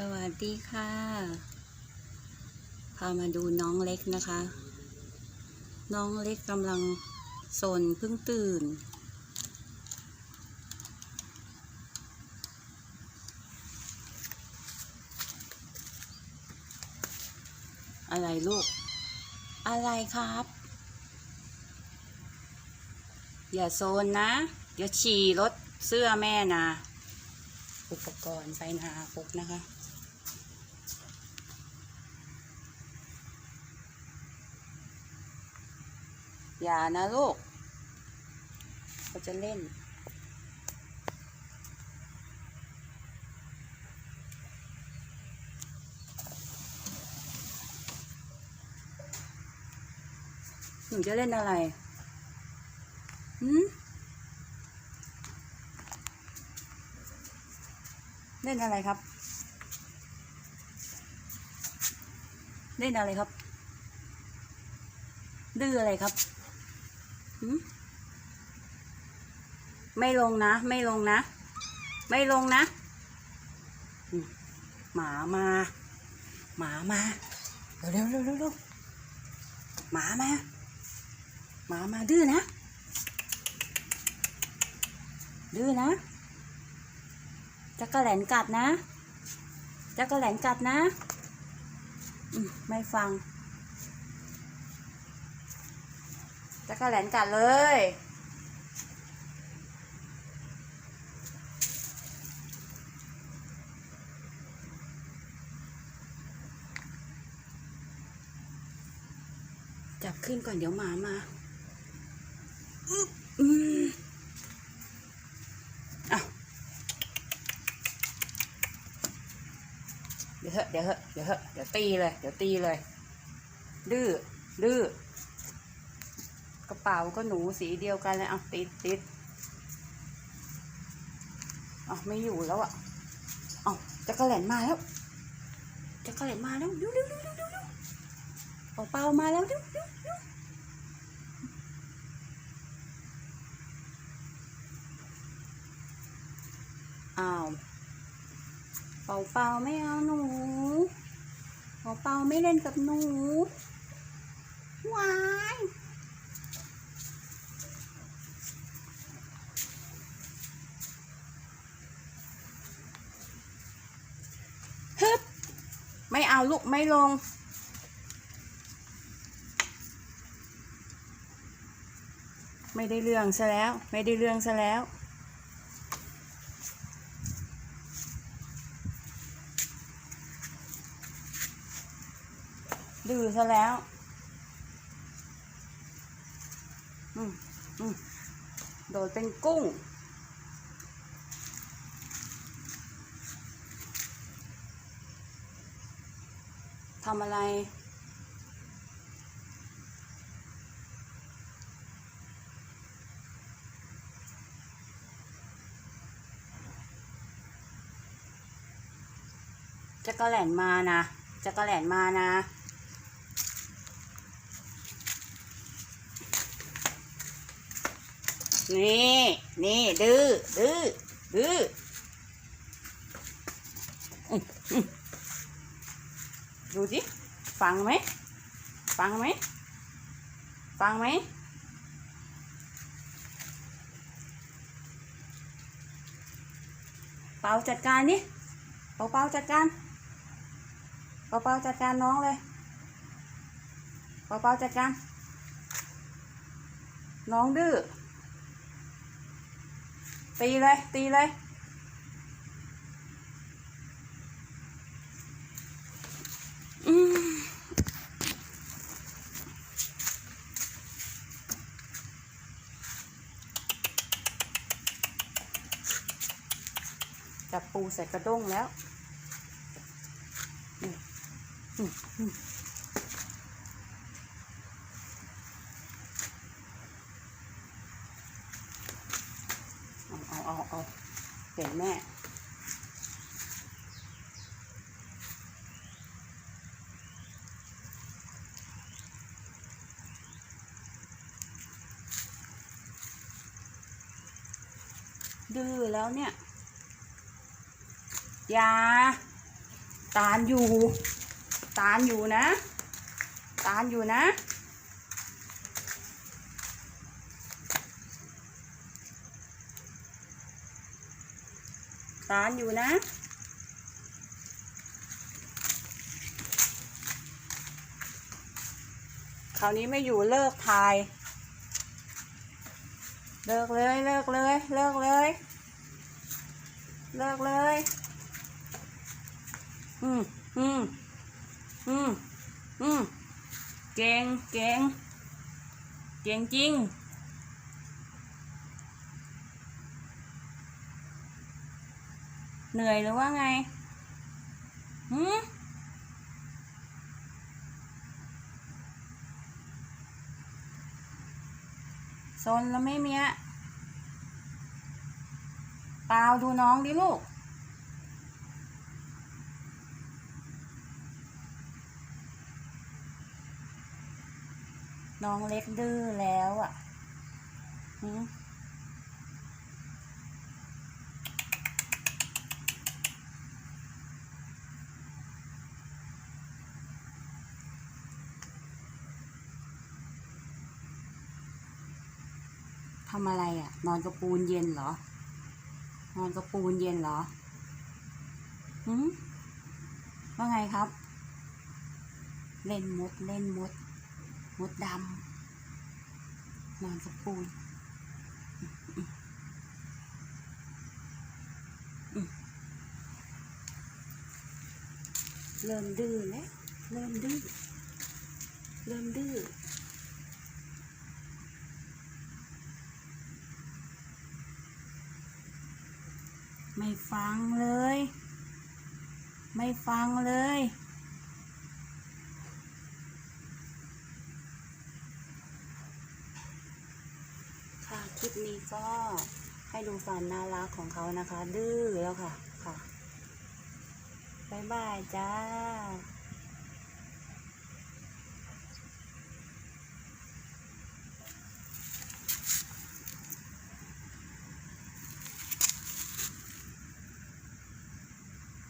สวัสดีค่ะ พามาดูน้องเล็กนะคะ น้องเล็กกำลังสนเพิ่งตื่น อะไรลูก อะไรครับ อย่าโซนนะ เดี๋ยวฉี่รถเสื้อแม่นะ อุปกรณ์ไปนาปุกนะคะ อย่านะลูกเขาจะเล่นหนูจะเล่นอะไร หืม เล่นอะไรครับ เล่นอะไรครับ ดื้ออะไรครับไม่ลงนะ ไม่ลงนะ ไม่ลงนะ หมามา หมามา เร็วเร็วเร็วเร็วหมามา หมามาดื้อนะ ดื้อนะ จักระแหลนกัดนะ จักระแหลนกัดนะไม่ฟัง จักระแหลนกัดเลยจับขึ้นก่อนเดี๋ยวหมามาอึ๊บอืมอะ เดี๋ยวเหอะเดี๋ยวเหอะเดี๋ยวเหอะเดี๋ยวตีเลย เดี๋ยวตีเลย ดื้อดื้อกระเป๋าก็หนูสีเดียวกันเลยเอาติดติดเอาไม่อยู่แล้วอะเอาจักรแหลนมาแล้วจักรแหลนมาแล้วดูดูดูดูดูดูเป่าเป่ามาแล้วดูดูดูอ้าว เป่าเป่าไม่เอาหนูเป่าเป่าไม่เล่นกับหนูวายฮึบไม่เอาลูกไม่ลงไม่ได้เรื่องซะแล้ว ไม่ได้เรื่องซะแล้ว ดื้อซะแล้ว อืมอืมโดดเป็นกุ้ง ทำอะไรจักระแหลนมานะจักระแหลนมานะ นี่นี่ดื้อดื้อดื้ออื้ออื้อดูสิฟังไหมฟังไหมฟังไหมเปาจัดการดิเปาเปาจัดการเปาเปาจัดการน้องเลยเปาเปาจัดการน้องดื้อ ตีเลย ตีเลย จับปูใส่กระด้งแล้ว อืมอืม เอาเอาเห็นแม่ดื้อแล้วเนี่ย ยา ตาลอยู่ ตาลอยู่นะ ตาลอยู่นะ ตาลอยู่นะ คราวนี้ไม่อยู่เลิกทาย เลิกเลยเลิกเลยเลิกเลย เลิกเลย อืมอืมอืมอืมเก่งเก่งเก่งจริง เหนื่อยหรือว่าไงหืมซนแล้วไม่เมียเปล่าดูน้องดิลูก น้องเล็กดื้อแล้วอะหืม ทำอะไรอะ นอนกระปูนเย็นเหรอ นอนกระปูนเย็นเหรอหืมว่าไงครับ เล่นมดเล่นมด มดดำนอนกระปูนเริ่มดื้อแล้ว เริ่มดื้อ เริ่มดื้อ ไม่ ฟังเลย ไม่ฟังเลย ค่ะคลิปนี้ก็ให้ดูความน่ารักของเขานะคะ ดื้อแล้วค่ะค่ะบ๊ายบายจ้า